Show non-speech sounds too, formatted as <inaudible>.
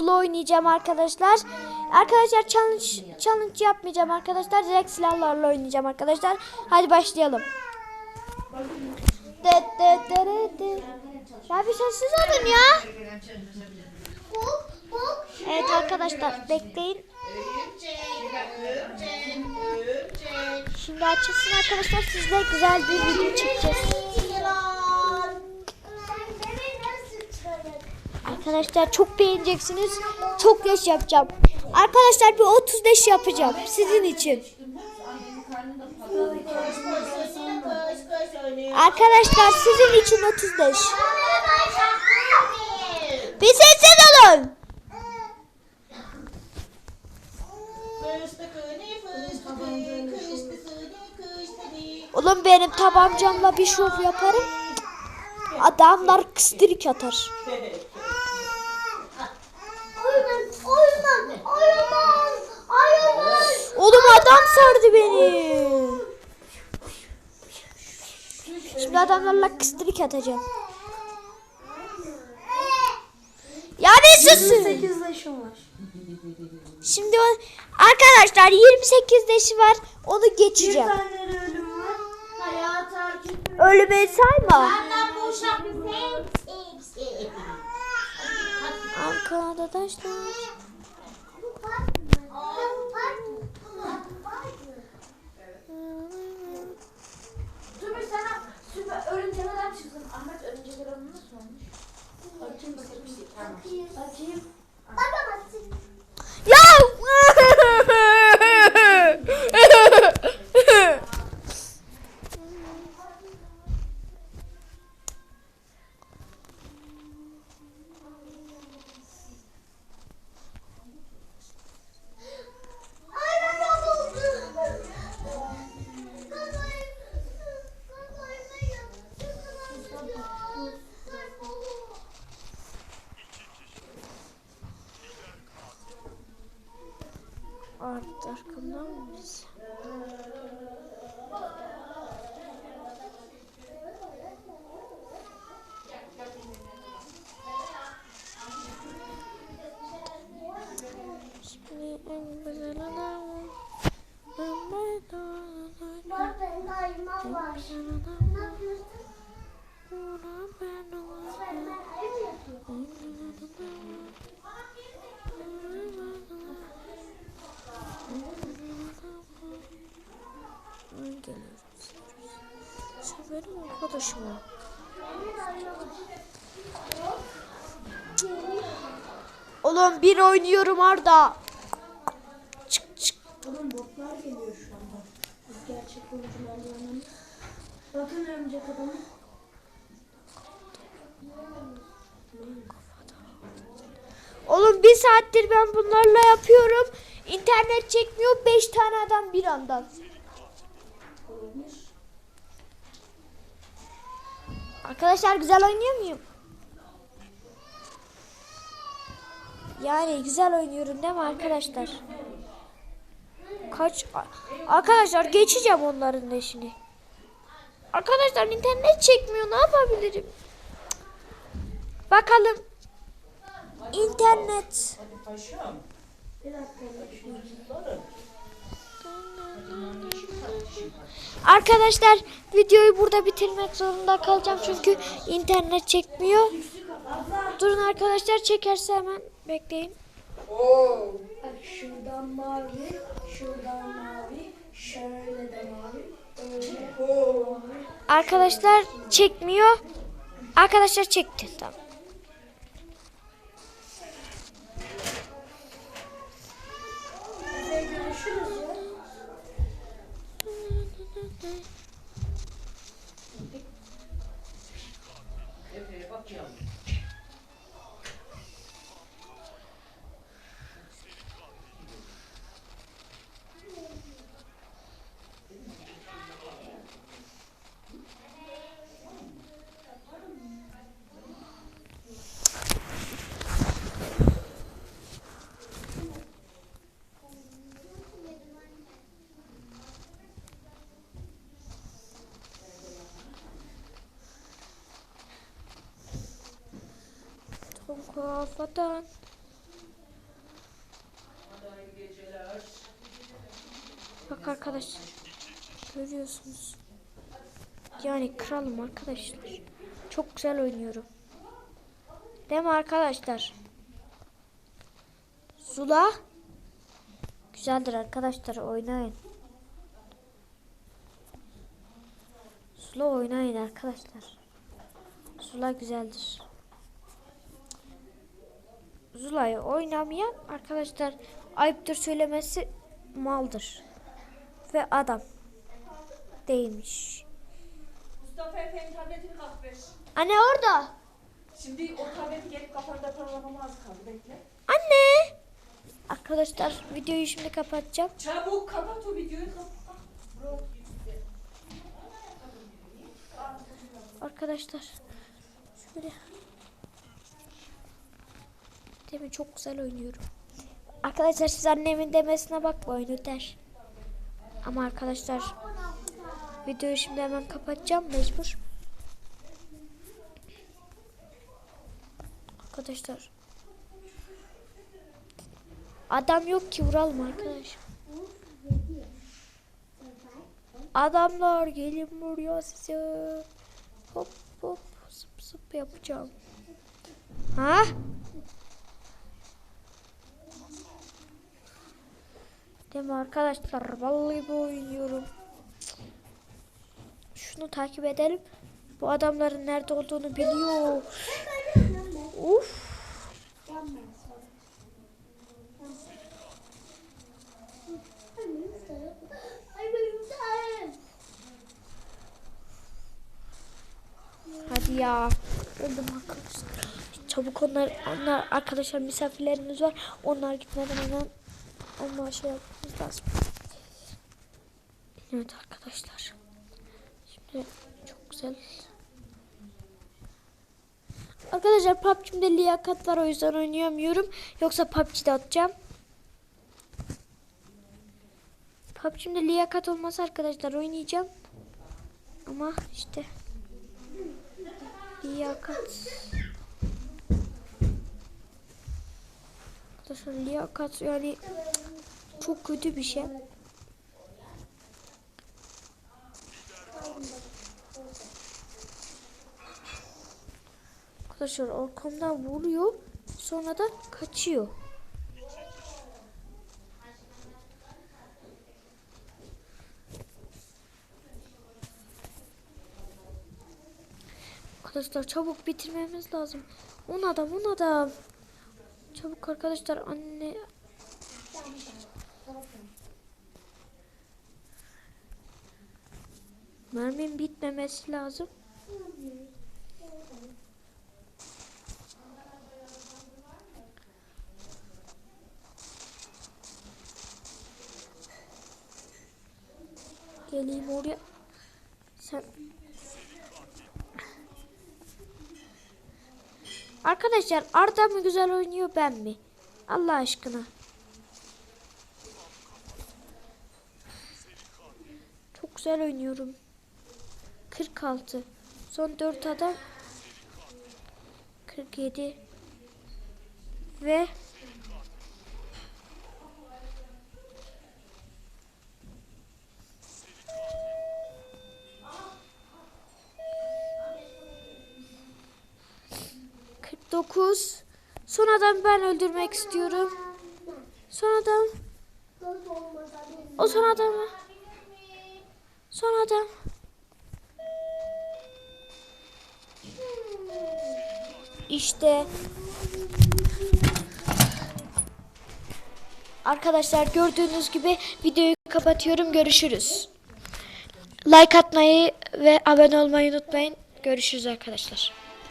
Solo oynayacağım arkadaşlar. Arkadaşlar challenge challenge yapmayacağım arkadaşlar. Direkt silahlarla oynayacağım arkadaşlar. Hadi başlayalım. De de de de de. Ya bir sessiz olun ya. Evet arkadaşlar bekleyin. Şimdi açılsın arkadaşlar sizle güzel bir video çekeceğiz. Arkadaşlar çok beğeneceksiniz. Çok yaş yapacağım. Arkadaşlar bir 35 yapacağım sizin için. Arkadaşlar sizin için 35. Bir sessiz olun. Oğlum benim tabancamla bir şov yaparım. Adamlar kıstırık atar. <laughs> Oğlum adam sardı beni. Şimdi adamlarla kıstırık atacağım. Ya bir susun. 8 yaşım var. Şimdi o, arkadaşlar 28 deşi var. Onu Bir geçeceğim. tane ölüm var. Hayat takip Ölümeyi sayma. Benden bu uşak Arkadaşlar. Tümü sana süper örümcek adam çıksın. Ahmet örümcek adam nasıl bakayım. Bakayım. Benim arkadaşım. Oğlum bir oynuyorum Arda. Çık çık. Oğlum botlar geliyor şu anda. Biz gerçek oyuncularla oynamıyoruz. Bakın örümcek adamı. Oğlum bir saattir ben bunlarla yapıyorum. İnternet çekmiyor. Beş tane adam bir anda. Arkadaşlar güzel oynuyor muyum? Yani güzel oynuyorum değil mi arkadaşlar? Kaç Arkadaşlar geçeceğim onların işini. Arkadaşlar internet çekmiyor. Ne yapabilirim? Bakalım. İnternet. Arkadaşlar videoyu burada bitirmek zorunda kalacağım çünkü internet çekmiyor. Durun arkadaşlar çekerse hemen bekleyin. Şuradan mavi, şuradan mavi, şöyle de mavi. Arkadaşlar çekmiyor. Arkadaşlar çekti tamam. Görüşürüz kafadan Bak arkadaşlar. Görüyorsunuz. Yani kralım arkadaşlar. Çok güzel oynuyorum. Değil mi arkadaşlar? Zula. Güzeldir arkadaşlar oynayın. Zula oynayın arkadaşlar. Zula güzeldir. Zula'yı oynamayan arkadaşlar ayıptır söylemesi maldır. Ve adam değilmiş. Mustafa Efe'nin tabletini kalk ver. Anne orada. Şimdi o tableti gelip kafanda programı az kaldı bekle. Anne. Arkadaşlar videoyu şimdi kapatacağım. Çabuk kapat o videoyu kapat. Arkadaşlar şöyle Değil? Çok güzel oynuyorum. Arkadaşlar siz annemin demesine bakmayın öter. Ama arkadaşlar videoyu şimdi hemen kapatacağım mecbur. Arkadaşlar adam yok ki vuralım arkadaş. Adamlar gelin buraya size. Hop hop sıp sıp yapacağım. Ha? Değil arkadaşlar? Vallahi bu oynuyorum. Şunu takip edelim. Bu adamların nerede olduğunu biliyor. Uf. Hadi ya. Çabuk onlar, onlar arkadaşlar misafirlerimiz var. Onlar gitmeden hemen onlar şey yapmamız lazım. Evet arkadaşlar. Şimdi çok güzel. Arkadaşlar PUBG'mde liyakat var o yüzden oynayamıyorum. Yoksa PUBG'de atacağım. PUBG'mde liyakat olmasa arkadaşlar oynayacağım. Ama işte liyakat. Arkadaşlar liyakat yani çok kötü bir şey. Arkadaşlar arkamdan vuruyor. Sonra da kaçıyor. Arkadaşlar çabuk bitirmemiz lazım. 10 adam 10 adam. Çabuk arkadaşlar anne. Mermim bitmemesi lazım. Geleyim oraya. Sen Arkadaşlar Arda mı güzel oynuyor ben mi? Allah aşkına. Çok güzel oynuyorum. 46. Son 4 adam. 47. Ve dokuz. Son adam ben öldürmek istiyorum. Son adam. O son adam mı? Son adam. İşte. Arkadaşlar gördüğünüz gibi videoyu kapatıyorum. Görüşürüz. Like atmayı ve abone olmayı unutmayın. Görüşürüz arkadaşlar.